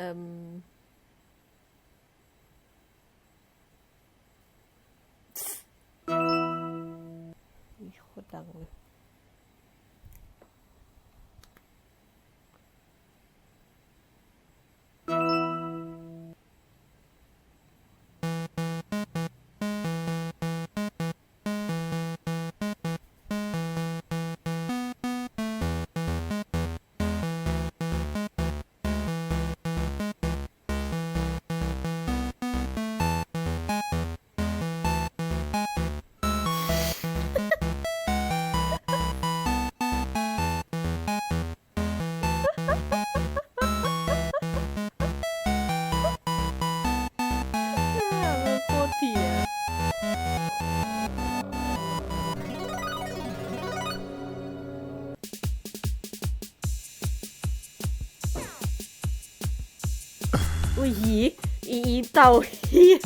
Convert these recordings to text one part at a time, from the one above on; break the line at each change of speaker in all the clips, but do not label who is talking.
um, hold on อุ้ยหีอีอีเต่าเฮีย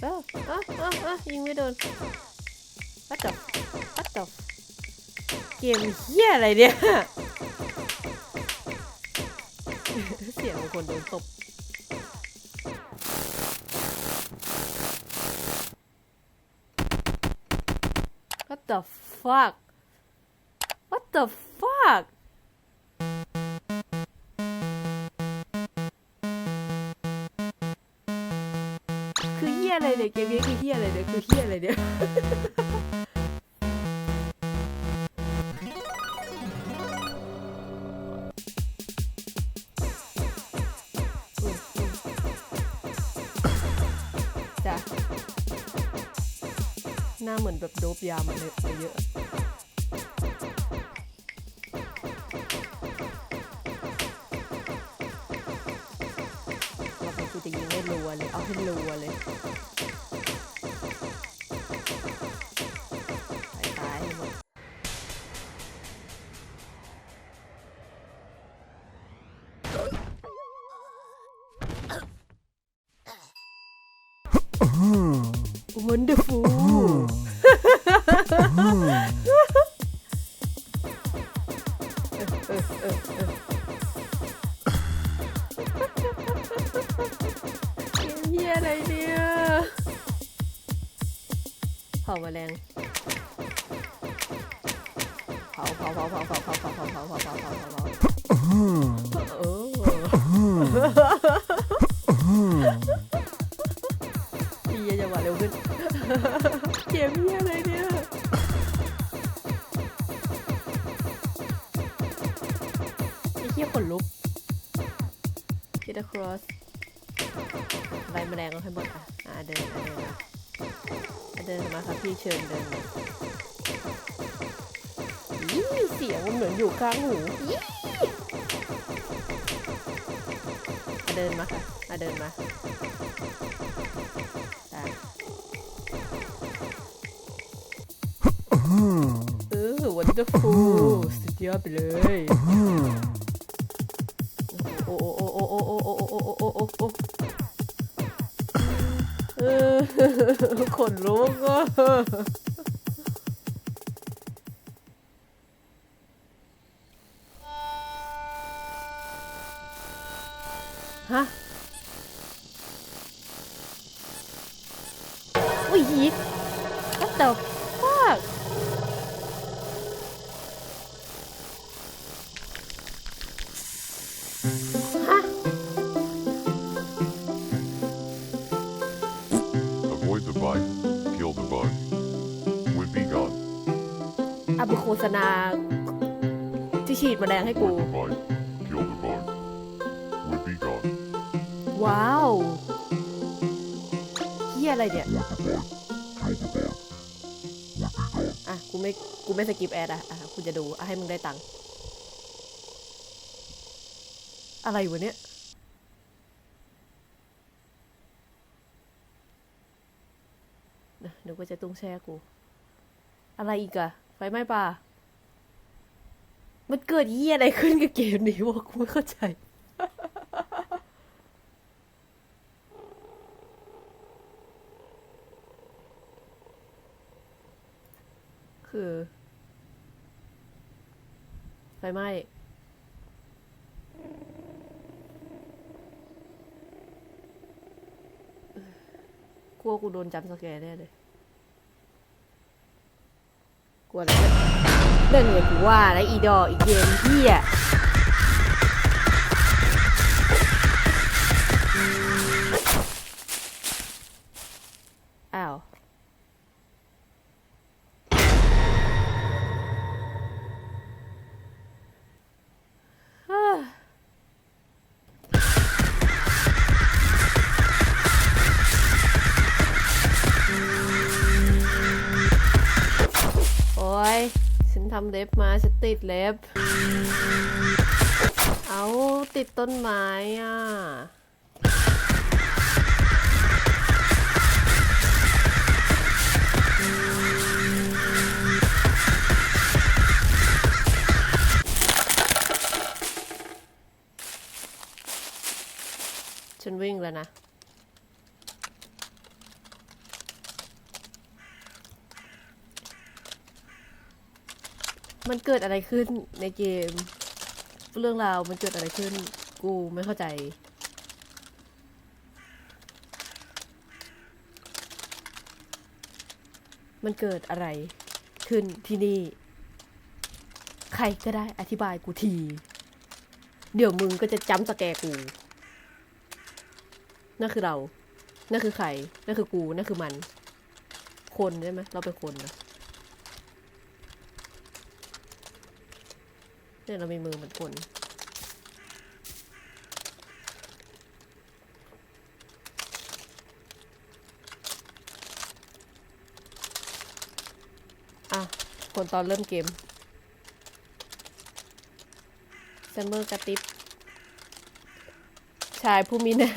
เอ้าเอ้าเอ้าเอ้ายิงไม่โดน What the What the เกมเฮียอะไรเนี่ย เสียงของคนโดนตบ What the fuck What the fuck คือเฮียอะไรเนี่ยเกมนี้คือเฮียอะไรเนี่ยคือเฮียอะไรเนี่ย จ้ะ หน้าเหมือนแบบโดบยามาเลยมาเยอะเราไปกูจะยิงให้รัวเลย เอาให้รัวเลยตายตายให้ หมด Wonderful เฮียอะไรเนี่ยเผาแมลงเผาเผาเผาเผาเผาเผาเผาเผาเผาเผาเผาเผา เชิญเดินมายี่เสียงมันเหมือนอยู่ข้างหูยี่เดินมาค่ะอะเดินมาอะเออวันเดอร์ฟูลสุดยอดไปเลยโอ้โอ้โอ้โอ้โอ้โอ้โอ้โอ้โอ้โอ้โอ้ ขนลุกฮะ the
bite. Kill the bug. Would be gone.
เอาไปโฆษณา ที่ฉีดแมลงให้กู
Avoid the bite. Kill the bug. Would be gone.
ว้าวเฮียอะไรเนี่ย
Avoid the bite. Kill the bug. Would be gone.
อะ กูไม่ กูไม่สกิปแอดอะ อะ กูจะดู อะ ให้มึงได้ตังค์ อะไรวะเนี่ย นะเดี๋ยวก็จะตุ้งแช่กู อะไรอีกอะไฟไหม้ป่า มันเกิดเยี่ยอะไรขึ้นกับเกมนี้วะกูไม่เข้าใจ คือ ไฟไหม้กลัวกูโดนจำสแกร์แน่เลย กลัวอะไรเนี่ยเรื่องเนี่ยกูว่าแล้วอีดออีเกมเฮียำเล็บมาฉันติดเล็บ เอาติดต้นไม้อะฉันวิ่งแล้วนะ มันเกิดอะไรขึ้นในเกม เรื่องราวมันเกิดอะไรขึ้น กูไม่เข้าใจ มันเกิดอะไรขึ้นที่นี่ ใครก็ได้อธิบายกูที เดี๋ยวมึงก็จะจำสแกกู นั่นคือเรา นั่นคือใคร นั่นคือกู นั่นคือมัน คนใช่ไหม เราเป็นคนนะ เนี่ยเรามีมือเหมือนคนอะคนตอนเริ่มเกมเซมเมอร์กระติบชายผู้มีหน้า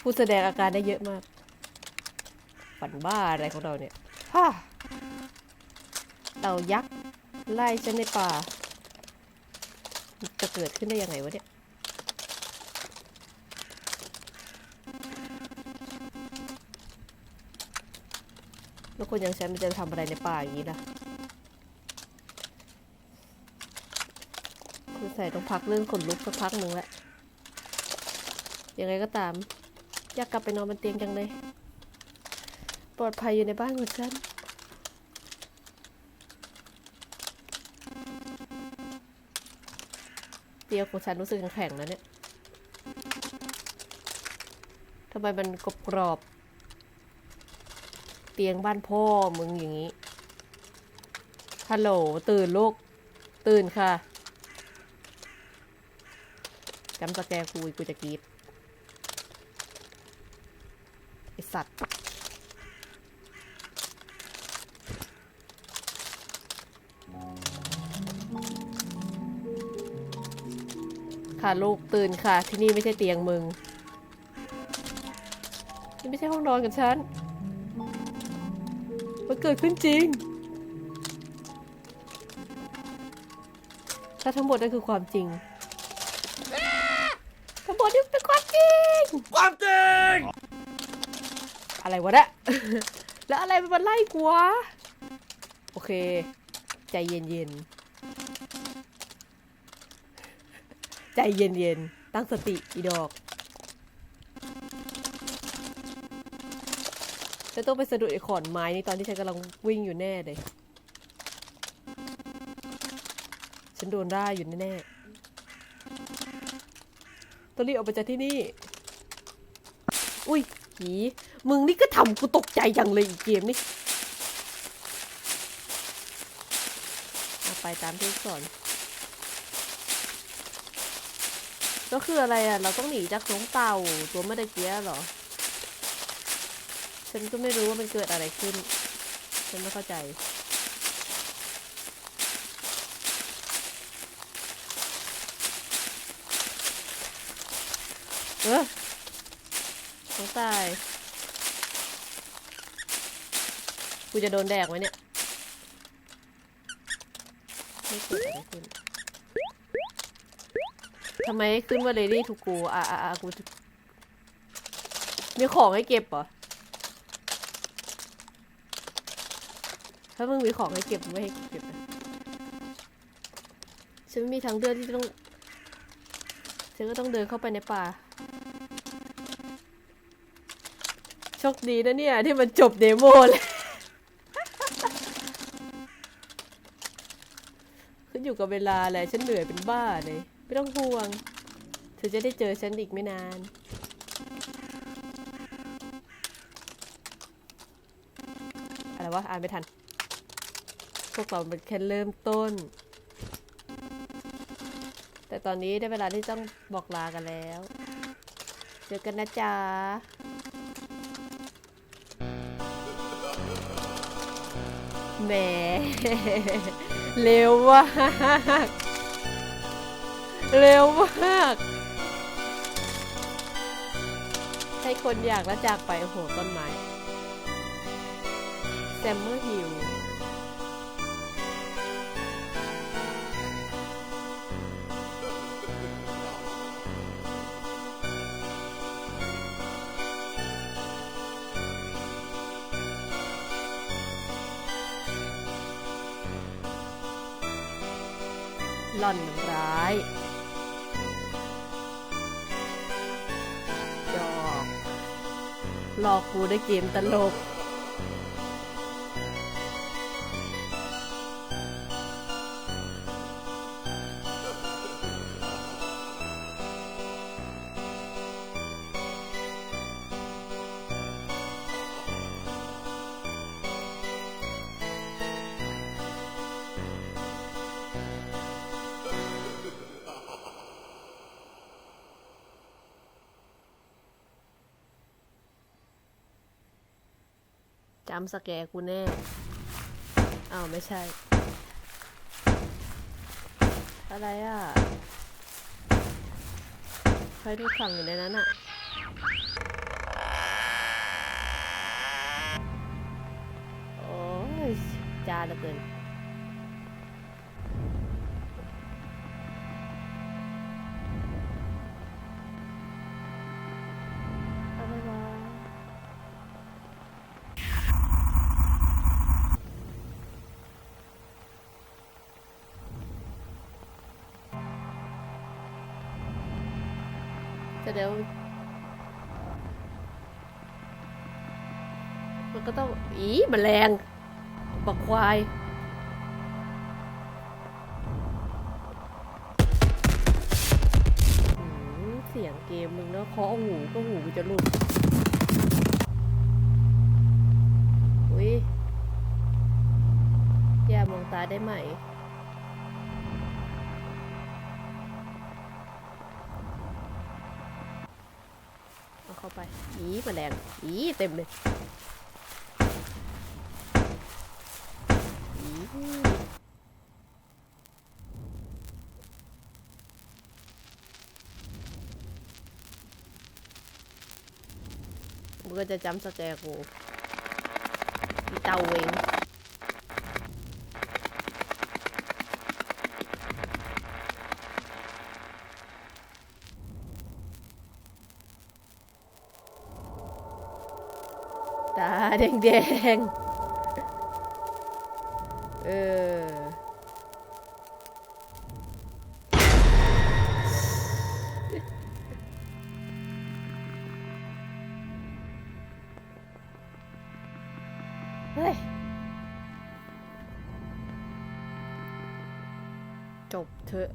ผู้แสดงอาการได้เยอะมาก ฝันบ้าอะไรของเราเนี่ยฮ่าเต่ายักษ์ ไล่ฉันในป่า จะเกิดขึ้นได้ยังไงวะเนี่ย แล้วคนอย่างฉันมันจะทำอะไรในป่าอย่างนี้ล่ะคือใส่ต้องพักเรื่องขนลุกสักพักหนึ่งแล้วยังไงก็ตาม อยากกลับไปนอนบนเตียงจังเลย ปลอดภัยอยู่ในบ้านของฉัน เตียงของฉันรู้สึกแข็งๆแล้วเนี่ยทำไมมันกรอบกรอบๆเตียงบ้านพ่อมึงอย่างนี้ ฮัลโหล ตื่นลูก ตื่นค่ะจำสแกร์กูอีกกูจะกรีดไอสัตว์ ค่ะลูกตื่นค่ะ ที่นี่ไม่ใช่เตียงมึง นี่ไม่ใช่ห้องนอนกับฉัน มันเกิดขึ้นจริง ถ้าทั้งหมดนั่นคือความจริง ทั้งหมดนี่เป็นความจริง
ความจริง
อะไรวะเนี่ย แล้วอะไรมันมาไล่กูวะ โอเค ใจเย็นเย็นๆ ใจเย็นๆ ตั้งสติอีดอกจะต้องไปสะดุดไอ้ขอนไม้นี่ตอนที่ฉันกำลังวิ่งอยู่แน่เลย ฉันโดนร่าอยู่แน่ๆต้องรีบออกไปจากที่นี่ อุ้ยผีมึงนี่ก็ทำกูตกใจจังเลยอีกเกมนี่เอาไปตามที่สอน ก็คืออะไรอะ เราต้องหนีจากน้องเต่าตัวเมื่อเกียเหรอ ฉันก็ไม่รู้ว่ามันเกิดอะไรขึ้น ฉันไม่เข้าใจ เออน้องตายกูจะโดนแดกไหมเนี่ย ไม่เกิดอะไรขึ้น ทำไมขึ้นว่าเลดี้ทูกูอะอะอะกู มีของให้เก็บเหรอ ถ้ามึงมีของให้เก็บไม่ให้เก็บนะฉันไม่มีทางเลือกที่จะต้อง ฉันก็ต้องเดินเข้าไปในป่า โชคดีนะเนี่ย ที่มันจบเดโมเลยขึ้นอยู่กับเวลาแหละ ฉันเหนื่อยเป็นบ้าเลย ไม่ต้องห่วง เธอจะได้เจอฉันอีกไม่นาน อะไรวะ อ่านไม่ทัน พวกเราเป็นแค่เริ่มต้น แต่ตอนนี้ได้เวลาที่ต้องบอกลากันแล้ว เจอกันนะจ๊ะแหมเร็วมาก เร็วมาก ให้คนอยากแล้วจากไปโอ้โหต้นไม้แซมเมอร์ฮิลหล่อนมันร้าย หลอกกูด้วยเกมตลก จำสแกร์กูแน่อ้าวไม่ใช่ อะไรอะใครทุกขังอยู่ในนั้นอะโอ้ยจาเหลือเกิน แต่เดี๋ยวมันก็ต้องอีแมลงบักควายหืมเสียงเกมมึงเนาะเคาะหูก็หูกูจะหลุดอุ้ยอย่ามองตาได้ไหม ไปอีมาแมลงอีเต็มเลยอีมันก็จะจำสแกกูอีเตาเวง ตาแดงแดงๆ เออ เฮ้ย จบเถอะ